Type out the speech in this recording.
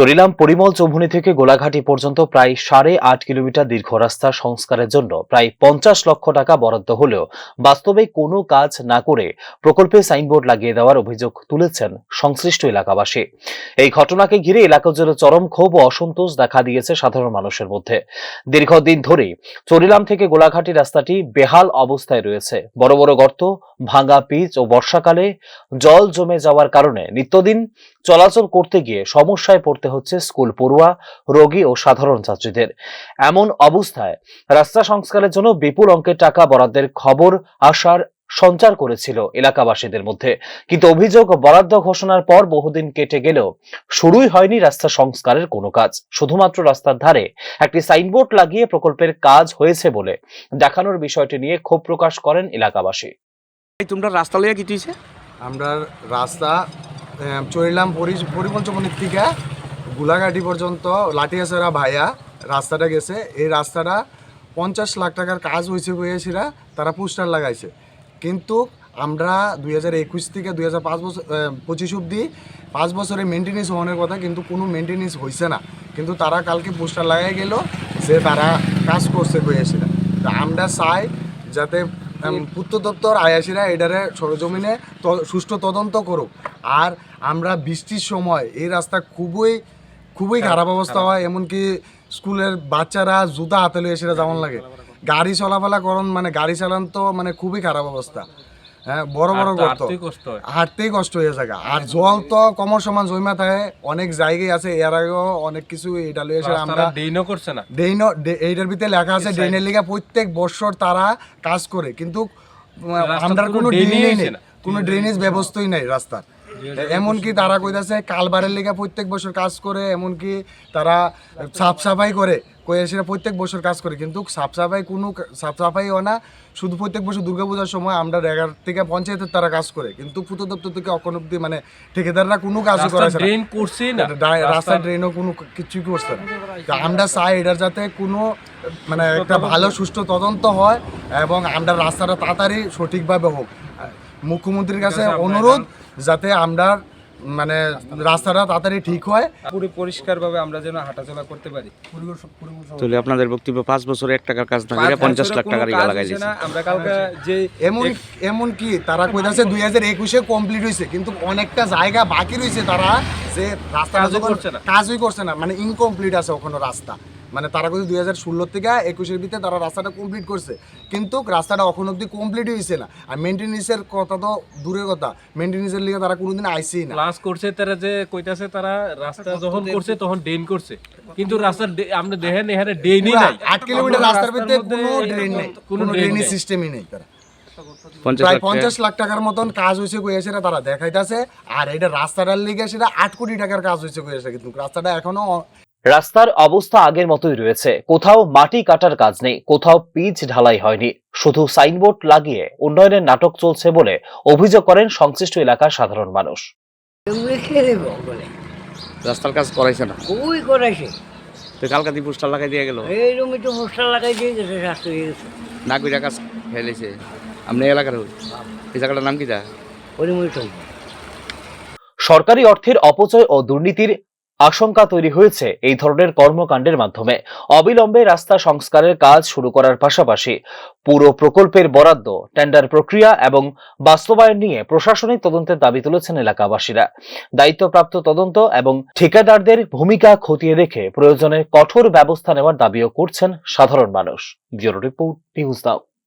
চরিলাম পরিমল চৌভুনি থেকে গোলাঘাটি পর্যন্ত প্রায় সাড়ে আট কিলোমিটার দীর্ঘ রাস্তা সংস্কারের জন্য প্রায় পঞ্চাশ লক্ষ টাকা বরাদ্দ হলেও বাস্তবে কোনো কাজ না করে প্রকল্পে সাইনবোর্ড লাগিয়ে দেওয়ার অভিযোগ তুলেছেন সংশ্লিষ্ট এলাকাবাসী। এই ঘটনাকে ঘিরে এলাকা জুড়ে চরম ক্ষোভ ও অসন্তোষ দেখা দিয়েছে সাধারণ মানুষের মধ্যে। দীর্ঘদিন ধরেই চরিলাম থেকে গোলাঘাটি রাস্তাটি বেহাল অবস্থায় রয়েছে। বড় বড় গর্ত, ভাঙা পিচ ও বর্ষাকালে জল জমে যাওয়ার কারণে নিত্যদিন চলাচল করতে গিয়ে সমস্যায় পড়তে হচ্ছে স্কুল পড়ুয়া রোগী ও সাধারণ ছাত্রীদের। এমন অবস্থায় রাস্তা সংস্কারের জন্য বিপুল অঙ্কের টাকা বরাদ্দের খবর আসার সঞ্চার করেছিল এলাকাবাসীদের মধ্যে। কিন্তু অভিযোগ বরাদ্দ ঘোষণার পর বহুদিন কেটে গেলেও শুরুই হয়নি রাস্তা সংস্কারের কোনো কাজ। শুধুমাত্র রাস্তার ধারে একটি সাইনবোর্ড লাগিয়ে প্রকল্পের কাজ হয়েছে বলে দেখানোর বিষয়টি নিয়ে ক্ষোভ প্রকাশ করেন এলাকাবাসী। তোমরা রাস্তা লইয়া কি আমরা রাস্তা আহ, চলিলাম পরিপঞ্চমনির থেকে গোলাঘাটি পর্যন্ত লাঠিয়াছড়া ভাইয়া রাস্তাটা গেছে। এই রাস্তাটা পঞ্চাশ লাখ টাকার কাজ হয়েছে হয়েছিরা তারা পোস্টার লাগাইছে। কিন্তু আমরা দুই হাজার একুশ থেকে দুই হাজার পাঁচ বছর পঁচিশ অব্দি পাঁচ বছরে মেনটেনেন্স হওয়ার কথা কিন্তু কোনো মেনটেনেন্স হয়েছে না। কিন্তু তারা কালকে পোস্টার লাগাই গেল যে তারা কাজ করছে হয়েছিল তা আমরা চাই যাতে পূর্ত দপ্তর আয়াসিরা এটারে সরজমিনে সুষ্ঠু তদন্ত করুক। আর আমরা বৃষ্টির সময় এই রাস্তা খুবই খুবই খারাপ অবস্থা হয় এমনকি স্কুলের বাচ্চারা জুতা হাতে লয়ে সেটা যেমন লাগে। গাড়ি চলাফেলা করন মানে গাড়ি চালান তো মানে খুবই খারাপ অবস্থা। হ্যাঁ বড় বড় গর্ত হাঁটতেই কষ্ট হয়ে। যায় আর জল তো কমর সমান জমা থাকে অনেক জায়গায় আছে এর আগেও অনেক কিছু এটা লয়ে এসে আমরা ডেইনও করছে না। ডেইন এইটার ভিতরে লেখা আছে ডেইনের লিগে প্রত্যেক বছর তারা কাজ করে কিন্তু আমরা কোনো ড্রেনেজ নেই। কোনো ড্রেনেজ ব্যবস্থাই নাই রাস্তার। এমনকি তারা কইতাছে কালবারের লিগে প্রত্যেক বছর কাজ করে এমনকি তারা সাফ সাফাই করে সেটা প্রত্যেক বছর কাজ করে। কিন্তু সাফ সাফাই কোনো সাফ সাফাইও না শুধু প্রত্যেক বছর দুর্গাপূজার সময় আমরা রেগার থেকে পঞ্চায়েতের তারা কাজ করে। কিন্তু পূর্ত দপ্তর থেকে অখন অব্দি মানে ঠিকাদাররা কোনো কাজ করে ড্রেন করছে না? রাস্তা ড্রেনও কোনো কিছুই করছে না। আমরা চাই এটার যাতে কোনো মানে একটা ভালো সুষ্ঠু তদন্ত হয় এবং আমরা রাস্তাটা তাড়াতাড়ি সঠিকভাবে হোক। মুখ্যমন্ত্রীর কাছে অনুরোধ যাতে আমরা মানে রাস্তাটা তাড়াতাড়ি ঠিক হয়। পুরো পরিষ্কারভাবে আমরা যেন হাঁটাচলা করতে পারি। তাহলে আপনাদের বক্তব্য পাঁচ বছরে এক টাকার কাজ না করে পঞ্চাশ লাখ টাকার ইয়া লাগাই দিয়েছে। না আমরা কালকে যে এমন এমন কি তারা কইতাছে দুই হাজার একুশে কমপ্লিট হয়েছে কিন্তু অনেকটা জায়গা বাকি রয়েছে তারা যে রাস্তা কাজই করছে না। কাজই করছে না মানে ইনকমপ্লিট আছে ওখানে রাস্তা। মানে তারা কিন্তু দুই হাজার ষোলো থেকে একুশের ভিতরে তারা রাস্তাটা কমপ্লিট করছে। কিন্তু রাস্তাটা এখন অব্দি কমপ্লিট হয়েছে না। আর মেনটেন্যান্সের কথা তো দূরের কথা। মেনটেন্যান্সের লিগে তারা কোনোদিন আইসেই না। ক্লাস করছে তারা যে কইতাছে তারা রাস্তা যখন করছে তখন ড্রেন করছে। কিন্তু রাস্তা আপনি দেখেন এখানে ড্রেনই নাই। আট কিলোমিটার রাস্তার ভিতরে কোনো ড্রেন নেই। কোনো নেই। সিস্টেমই নেই তারা। প্রায় পঞ্চাশ লাখ টাকার মতন কাজ হয়েছে কইয়াছে না তারা দেখাইতেছে। আর এটা রাস্তাটার লিগে সেটা আট কোটি টাকার কাজ হয়েছে কইয়াছে কিন্তু। রাস্তাটা এখনও রাস্তার অবস্থা আগের মতোই রয়েছে। কোথাও মাটি কাটার কাজ নেই কোথাও পিচ ঢালাই হয়নি। শুধু সাইনবোর্ড লাগিয়ে উন্নয়নের নাটক চলছে বলে অভিযোগ করেন সংশ্লিষ্ট এলাকার সাধারণ মানুষ। রাস্তার কাজ করাইছে না? খুবই করেছে তো কালকা দিয়ে পোস্টার লাগাই দিয়ে গেল? এই রুমে তো পোস্টার লাগাই দিয়ে গেছে রাস্তা দিয়ে গেছে। না কইরা কাজ ফেলেছে। আপনি এলাকার এই জায়গাটার নাম কি যা? সরকারি অর্থের অপচয় ও দুর্নীতির আশঙ্কা তৈরি হয়েছে এই ধরনের কর্মকাণ্ডের মাধ্যমে। অবিলম্বে রাস্তা সংস্কারের কাজ শুরু করার পাশাপাশি পুরো প্রকল্পের বরাদ্দ টেন্ডার প্রক্রিয়া এবং বাস্তবায়ন নিয়ে প্রশাসনিক তদন্তের দাবি তুলেছেন এলাকাবাসীরা। দায়িত্বপ্রাপ্ত তদন্ত এবং ঠিকাদারদের ভূমিকা খতিয়ে দেখে প্রয়োজনে কঠোর ব্যবস্থা নেওয়ার দাবিও করছেন সাধারণ মানুষ। Bureau report, news now.